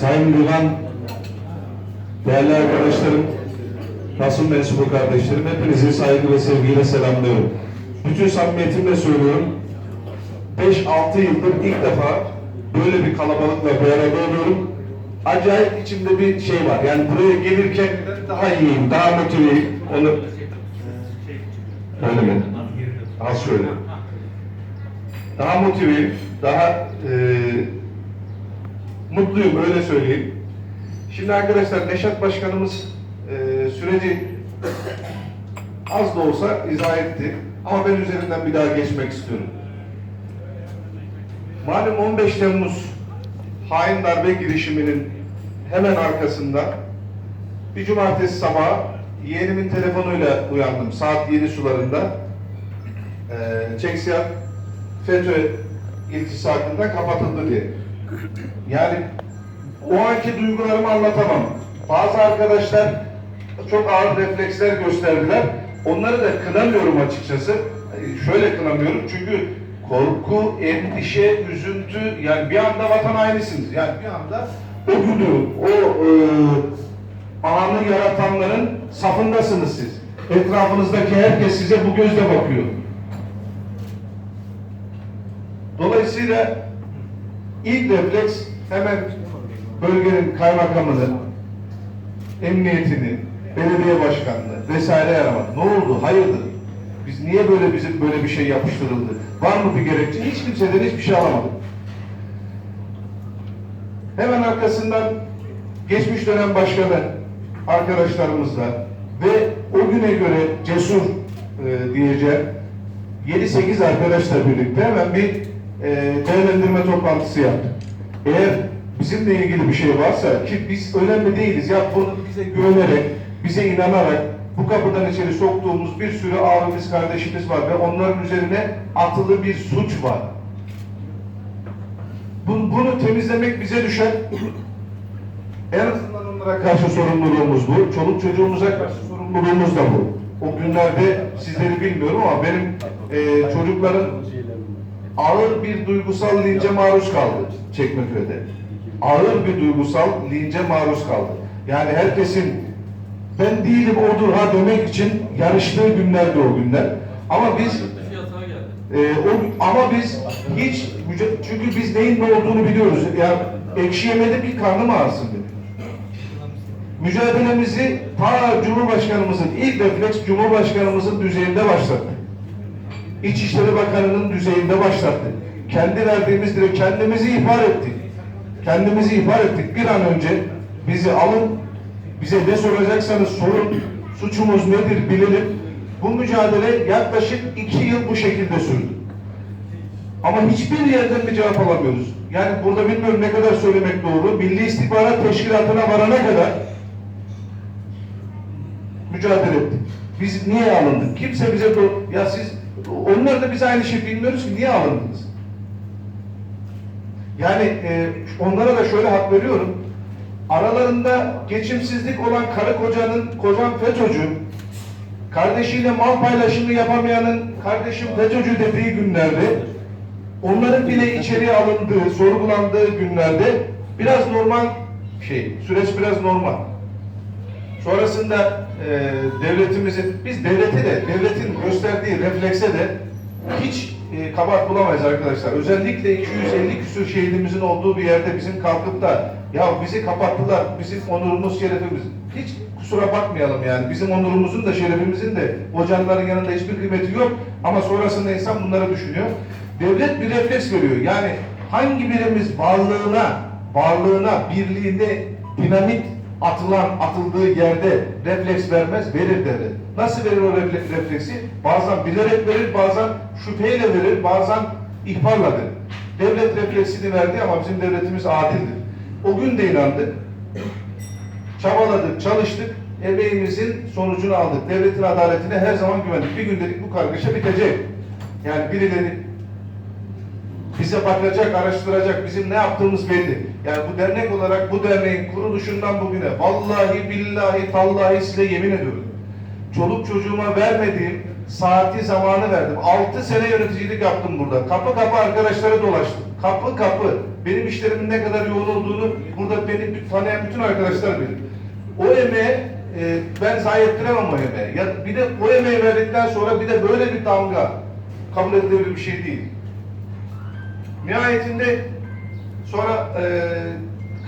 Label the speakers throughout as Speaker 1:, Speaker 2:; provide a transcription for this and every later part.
Speaker 1: Sayın Divan, değerli arkadaşlarım, basın mensubu kardeşlerim, hepinizi saygı ve sevgiyle selamlıyorum. Bütün samimiyetimle söylüyorum, 5-6 yıldır ilk defa böyle bir kalabalıkla bir arada oluyorum. Acayip içimde bir şey var. Yani buraya gelirken daha iyiyim, daha motiveyim. Onu... Öyle mi? Az şöyle. Daha motiveyim, daha eee mutluyum öyle söyleyeyim. Şimdi arkadaşlar Neşat Başkanımız e, süreci az da olsa izah etti. Ama ben üzerinden bir daha geçmek istiyorum. Malum 15 Temmuz hain darbe girişiminin hemen arkasında bir cumartesi sabahı yeğenimin telefonuyla uyandım saat 7 sularında. E, Çeksiyat FETÖ iltisakında kapatıldı diye. Yani o anki duygularımı anlatamam. Bazı arkadaşlar çok ağır refleksler gösterdiler. Onları da kınamıyorum açıkçası. Şöyle kınamıyorum çünkü korku, endişe, üzüntü yani bir anda vatan hainisiniz. Yani bir anda o günü, o e, anı yaratanların safındasınız siz. Etrafınızdaki herkes size bu gözle bakıyor. Dolayısıyla İlk refleks hemen bölgenin kaymakamını, emniyetini, belediye başkanını vesaire aramak. Ne oldu? Hayırdır? Biz niye böyle bizim böyle bir şey yapıştırıldı? Var mı bir gerekçe? Hiç kimseden hiçbir şey alamadık. Hemen arkasından geçmiş dönem başkanı arkadaşlarımızla ve o güne göre cesur e, diyeceğim 7-8 arkadaşla birlikte hemen bir e, değerlendirme toplantısı yaptık. Eğer bizimle ilgili bir şey varsa ki biz önemli değiliz ya bunu bize güvenerek, bize inanarak bu kapıdan içeri soktuğumuz bir sürü abimiz, kardeşimiz var ve onların üzerine atılı bir suç var. Bunu, bunu temizlemek bize düşer. En azından onlara karşı sorumluluğumuz bu. Çoluk çocuğumuza karşı sorumluluğumuz da bu. O günlerde sizleri bilmiyorum ama benim e, çocukların ağır bir duygusal lince maruz kaldı Çekmeköy'de. Ağır bir duygusal lince maruz kaldı. Yani herkesin ben değilim odur ha demek için yarıştığı günlerdi o günler. Ama biz e, o, ama biz hiç çünkü biz neyin ne olduğunu biliyoruz. Yani ekşi yemedim ki karnım ağrısın dedi. Mücadelemizi ta Cumhurbaşkanımızın ilk refleks Cumhurbaşkanımızın düzeyinde başlattık. İçişleri Bakanı'nın düzeyinde başlattı. Kendi verdiğimiz dire kendimizi ihbar ettik. Kendimizi ihbar ettik. Bir an önce bizi alın, bize ne soracaksanız sorun, suçumuz nedir bilelim. Bu mücadele yaklaşık iki yıl bu şekilde sürdü. Ama hiçbir yerden bir cevap alamıyoruz. Yani burada bilmiyorum ne kadar söylemek doğru. Milli İstihbarat Teşkilatı'na varana kadar mücadele ettik. Biz niye alındık? Kimse bize ya siz onlar da biz aynı şey bilmiyoruz ki niye alındınız? Yani e, onlara da şöyle hak veriyorum. Aralarında geçimsizlik olan karı kocanın, kocan FETÖ'cü, kardeşiyle mal paylaşımı yapamayanın kardeşim FETÖ'cü dediği günlerde onların bile içeriye alındığı, sorgulandığı günlerde biraz normal şey, süreç biraz normal. Sonrasında e, devletimizin, biz devlete de, devletin gösterdiği reflekse de hiç e, kabahat bulamayız arkadaşlar. Özellikle 250 küsur şehidimizin olduğu bir yerde bizim kalkıp da ya bizi kapattılar, bizim onurumuz, şerefimiz. Hiç kusura bakmayalım yani. Bizim onurumuzun da şerefimizin de o canların yanında hiçbir kıymeti yok. Ama sonrasında insan bunları düşünüyor. Devlet bir refleks veriyor. Yani hangi birimiz varlığına, varlığına, birliğinde dinamit atılan, atıldığı yerde refleks vermez, verir devlet. Nasıl verir o refle- refleksi? Bazen bilerek verir, bazen şüpheyle verir, bazen ihbarla verir. Devlet refleksini verdi ama bizim devletimiz adildir. O gün de inandık, çabaladık, çalıştık, emeğimizin sonucunu aldık. Devletin adaletine her zaman güvendik. Bir gün dedik bu kargaşa bitecek. Yani birileri bize bakacak, araştıracak, bizim ne yaptığımız belli. Yani bu dernek olarak bu derneğin kuruluşundan bugüne vallahi billahi tallahi size yemin ediyorum. Çoluk çocuğuma vermediğim saati zamanı verdim. 6 sene yöneticilik yaptım burada. Kapı kapı arkadaşlara dolaştım. Kapı kapı. Benim işlerimin ne kadar yoğun olduğunu burada beni tanıyan bütün arkadaşlar bilir. O emeğe e, ben zayi ettiremem o emeği. Ya bir de o emeği verdikten sonra bir de böyle bir damga kabul edilebilir bir şey değil. Nihayetinde sonra e,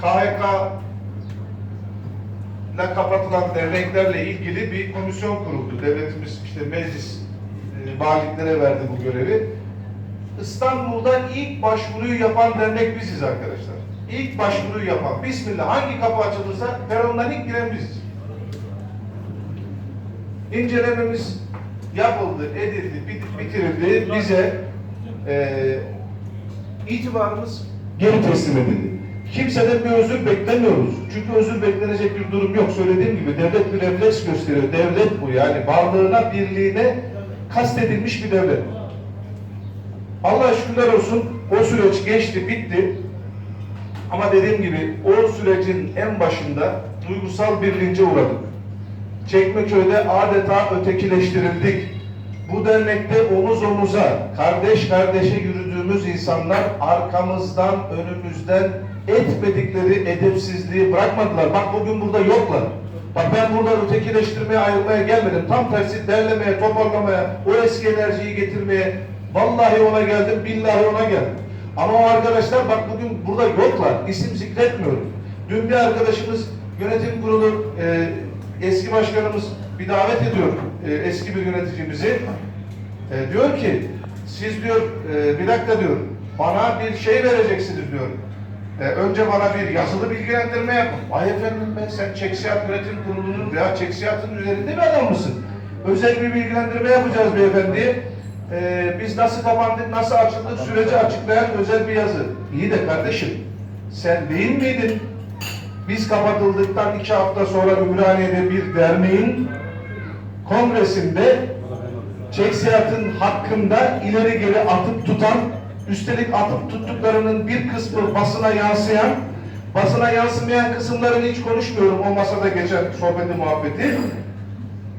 Speaker 1: KHK ile kapatılan derneklerle ilgili bir komisyon kuruldu. Devletimiz işte meclis e, valiliklere verdi bu görevi. İstanbul'da ilk başvuruyu yapan dernek biziz arkadaşlar. İlk başvuruyu yapan. Bismillah hangi kapı açılırsa perondan ilk giren biziz. İncelememiz yapıldı, edildi, bit- bitirildi. Bize e, itibarımız geri teslim edildi. Kimseden bir özür beklemiyoruz. Çünkü özür beklenecek bir durum yok. Söylediğim gibi devlet bir refleks gösteriyor. Devlet bu yani varlığına, birliğine kastedilmiş bir devlet. Allah şükürler olsun o süreç geçti, bitti. Ama dediğim gibi o sürecin en başında duygusal bir lince uğradık. Çekmeköy'de adeta ötekileştirildik. Bu dernekte omuz omuza, kardeş kardeşe yürüdüğümüz insanlar arkamızdan, önümüzden etmedikleri edepsizliği bırakmadılar. Bak bugün burada yoklar. Bak ben burada ötekileştirmeye, ayrılmaya gelmedim. Tam tersi derlemeye, toparlamaya, o eski enerjiyi getirmeye, vallahi ona geldim, billahi ona geldim. Ama o arkadaşlar bak bugün burada yoklar. İsim zikretmiyorum. Dün bir arkadaşımız yönetim kurulu e, eski başkanımız bir davet ediyor e, eski bir yöneticimizi. E, diyor ki siz diyor e, bir dakika diyor bana bir şey vereceksiniz diyor. E, önce bana bir yazılı bilgilendirme yapın. Ay efendim ben sen Çeksiyat Yönetim Kurulu'nun veya Çeksiyat'ın üzerinde bir adam mısın? Özel bir bilgilendirme yapacağız beyefendi. E, biz nasıl kapandık, nasıl açıldık süreci açıklayan özel bir yazı. İyi de kardeşim sen değil miydin biz kapatıldıktan iki hafta sonra Ümraniye'de bir derneğin kongresinde Çeksiyat'ın hakkında ileri geri atıp tutan, üstelik atıp tuttuklarının bir kısmı basına yansıyan, basına yansımayan kısımlarını hiç konuşmuyorum o masada geçen sohbeti muhabbeti.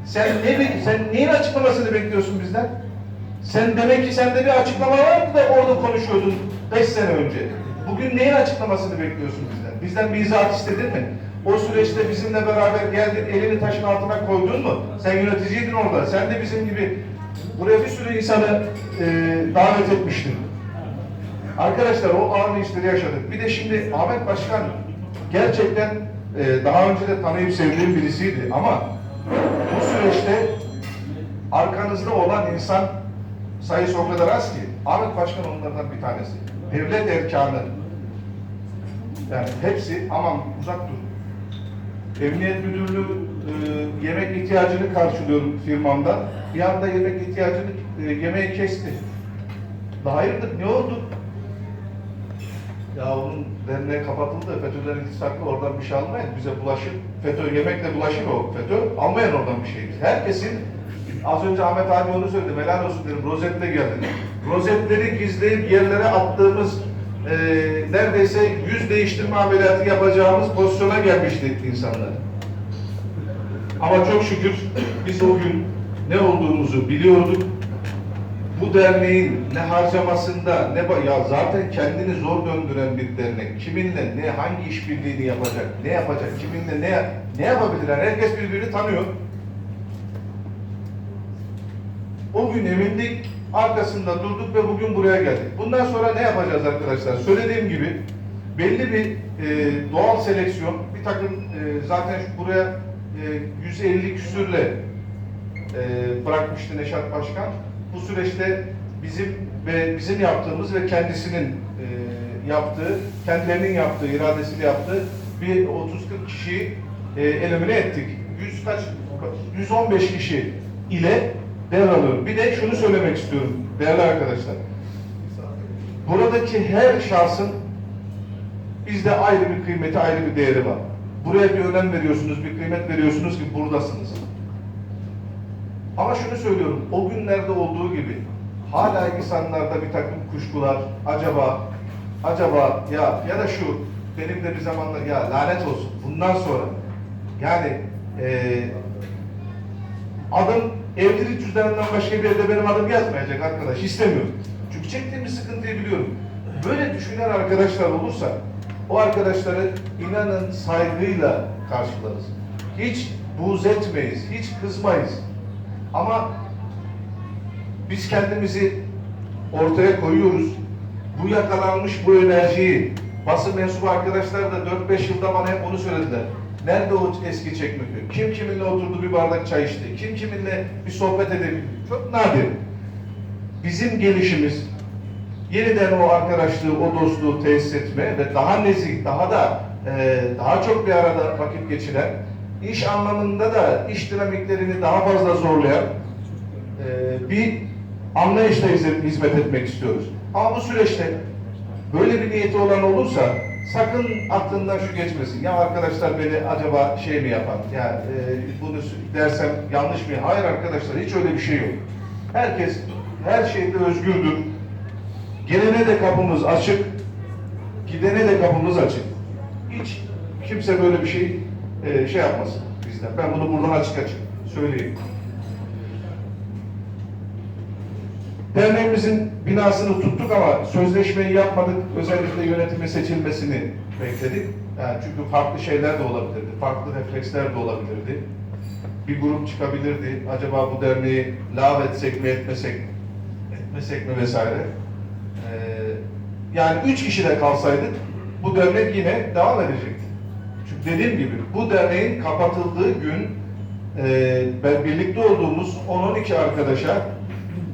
Speaker 1: Sen ne sen neyin açıklamasını bekliyorsun bizden? Sen demek ki sende bir açıklama vardı da orada konuşuyordun beş sene önce. Bugün neyin açıklamasını bekliyorsun bizden? Bizden bir izahat istedin mi? O süreçte bizimle beraber geldin, elini taşın altına koydun mu? Sen yöneticiydin orada. Sen de bizim gibi buraya bir sürü insanı e, davet etmiştin. Arkadaşlar o ağır işleri yaşadık. Bir de şimdi Ahmet Başkan gerçekten e, daha önce de tanıyıp sevdiğim birisiydi ama bu süreçte arkanızda olan insan sayısı o kadar az ki Ahmet Başkan onlardan bir tanesi. Devlet erkanı. Yani hepsi aman uzak dur. Emniyet Müdürlüğü e, yemek ihtiyacını karşılıyorum firmamda. Bir anda yemek ihtiyacını e, yemeği kesti. Daha hayırdır ne oldu? Ya onun derneği kapatıldı. FETÖ'den iltisaklı oradan bir şey almayın. Bize bulaşır. FETÖ yemekle bulaşır o. FETÖ almayın oradan bir şey. Herkesin az önce Ahmet abi onu söyledi. Helal olsun dedim. Rozetle geldi. Rozetleri gizleyip yerlere attığımız e, neredeyse yüz değiştirme ameliyatı yapacağımız pozisyona gelmişti insanlar. Ama çok şükür biz o gün ne olduğumuzu biliyorduk. Bu derneğin ne harcamasında ne ya zaten kendini zor döndüren bir dernek. Kiminle ne hangi işbirliğini yapacak, ne yapacak, kiminle ne ne yapabilir? Yani herkes birbirini tanıyor. O gün emindik, arkasında durduk ve bugün buraya geldik. Bundan sonra ne yapacağız arkadaşlar? Söylediğim gibi belli bir e, doğal seleksiyon, bir takım e, zaten buraya e, 150 küsürle e, bırakmıştı Neşat Başkan. Bu süreçte bizim ve bizim yaptığımız ve kendisinin e, yaptığı, kendilerinin yaptığı, iradesiyle yaptığı bir 30-40 kişiyi e, elimine ettik. 100 kaç, 115 kişi ile devralıyor. Bir de şunu söylemek istiyorum değerli arkadaşlar. Buradaki her şahsın bizde ayrı bir kıymeti, ayrı bir değeri var. Buraya bir önem veriyorsunuz, bir kıymet veriyorsunuz ki buradasınız. Ama şunu söylüyorum, o günlerde olduğu gibi hala insanlarda bir takım kuşkular, acaba, acaba ya ya da şu benim de bir zamanlar ya lanet olsun bundan sonra yani eee adım evlilik cüzdanından başka bir yerde benim adım yazmayacak arkadaş. istemiyorum. Çünkü çektiğimiz sıkıntıyı biliyorum. Böyle düşünen arkadaşlar olursa o arkadaşları inanın saygıyla karşılarız. Hiç buğz etmeyiz, hiç kızmayız. Ama biz kendimizi ortaya koyuyoruz. Bu yakalanmış bu enerjiyi basın mensubu arkadaşlar da 4-5 yılda bana hep onu söylediler. Nerede o eski Çekmeköy? Kim kiminle oturdu bir bardak çay içti? Kim kiminle bir sohbet edebildi? Çok nadir. Bizim gelişimiz yeniden o arkadaşlığı, o dostluğu tesis etme ve daha nezih, daha da e, daha çok bir arada vakit geçiren, iş anlamında da iş dinamiklerini daha fazla zorlayan e, bir anlayışla hizmet- etmek istiyoruz. Ama bu süreçte böyle bir niyeti olan olursa sakın aklından şu geçmesin. Ya arkadaşlar beni acaba şey mi yapar? Ya e, bunu dersem yanlış mı? Hayır arkadaşlar hiç öyle bir şey yok. Herkes her şeyde özgürdür. Gelene de kapımız açık, gidene de kapımız açık. Hiç kimse böyle bir şey e, şey yapmasın bizden. Ben bunu buradan açık açık söyleyeyim. Derneğimizin binasını tuttuk ama sözleşmeyi yapmadık. Özellikle yönetime seçilmesini bekledik. Yani çünkü farklı şeyler de olabilirdi. Farklı refleksler de olabilirdi. Bir grup çıkabilirdi. Acaba bu derneği lav etsek mi etmesek etmesek mi vesaire. Ee, yani üç kişi de kalsaydık bu dernek yine devam edecekti. Çünkü dediğim gibi bu derneğin kapatıldığı gün e, ben birlikte olduğumuz 10-12 arkadaşa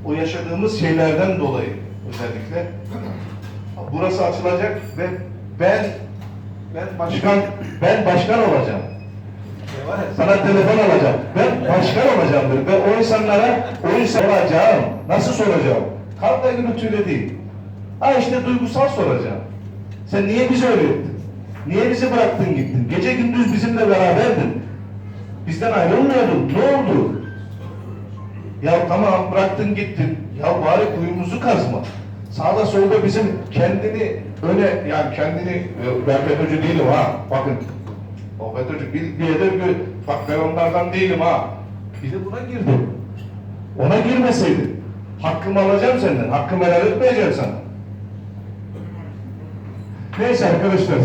Speaker 1: o yaşadığımız şeylerden dolayı özellikle burası açılacak ve ben ben başkan ben başkan olacağım. Sana telefon alacağım. Ben başkan olacağım dedi. Ve o insanlara o insan soracağım. Nasıl soracağım? Kalpla gürültüyle değil. Ha işte duygusal soracağım. Sen niye bizi öyle ettin? Niye bizi bıraktın gittin? Gece gündüz bizimle beraberdin. Bizden ayrılmıyordun. Ne oldu? Ya tamam bıraktın gittin. Ya bari kuyumuzu kazma. Sağda solda bizim kendini öne yani kendini e, ben FETÖ'cü değilim ha. Bakın. O FETÖ'cü bir, bir hedef gö- Bak ben onlardan değilim ha. Bir de buna girdi. Ona girmeseydi. Hakkımı alacağım senden. Hakkımı helal etmeyeceğim sana. Neyse arkadaşlar.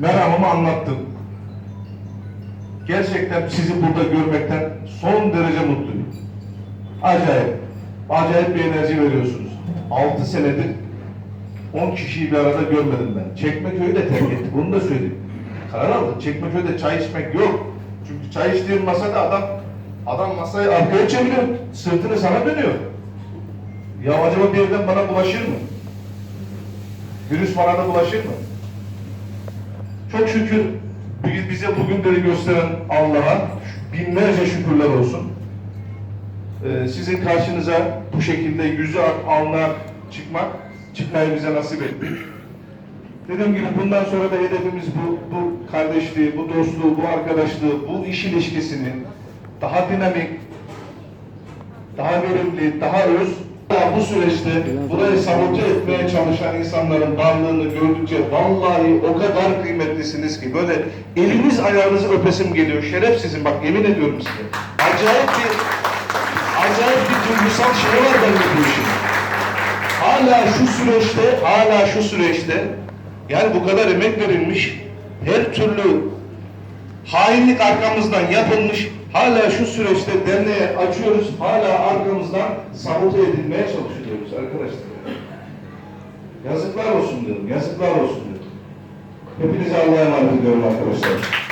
Speaker 1: Meramımı anlattım. Gerçekten sizi burada görmekten son derece mutluyum. Acayip. Acayip bir enerji veriyorsunuz. 6 senedir 10 kişiyi bir arada görmedim ben. Çekmeköy'ü de terk ettik. Bunu da söyleyeyim. Karar aldık. Çekmeköy'de çay içmek yok. Çünkü çay içtiğin masada adam adam masayı arkaya çeviriyor. Sırtını sana dönüyor. Ya acaba bir yerden bana bulaşır mı? Virüs bana da bulaşır mı? Çok şükür bize bugünleri gösteren Allah'a binlerce şükürler olsun. Ee, sizin karşınıza bu şekilde yüzü ak, alnına çıkmak, çıkmayı bize nasip etti. Dediğim gibi bundan sonra da hedefimiz bu, bu kardeşliği, bu dostluğu, bu arkadaşlığı, bu iş ilişkisini daha dinamik, daha verimli, daha öz bu süreçte burayı sabote etmeye çalışan insanların varlığını gördükçe vallahi o kadar kıymetlisiniz ki böyle eliniz ayağınızı öpesim geliyor. Şerefsizim bak yemin ediyorum size. Acayip bir acayip bir duygusal şey var bende bu işin. Hala şu süreçte, hala şu süreçte yani bu kadar emek verilmiş, her türlü hainlik arkamızdan yapılmış, hala şu süreçte derneğe açıyoruz, hala arkamızdan sabote edilmeye çalışıyoruz arkadaşlar. Yazıklar olsun diyorum, yazıklar olsun diyorum. Hepinize Allah'a emanet ediyorum arkadaşlar.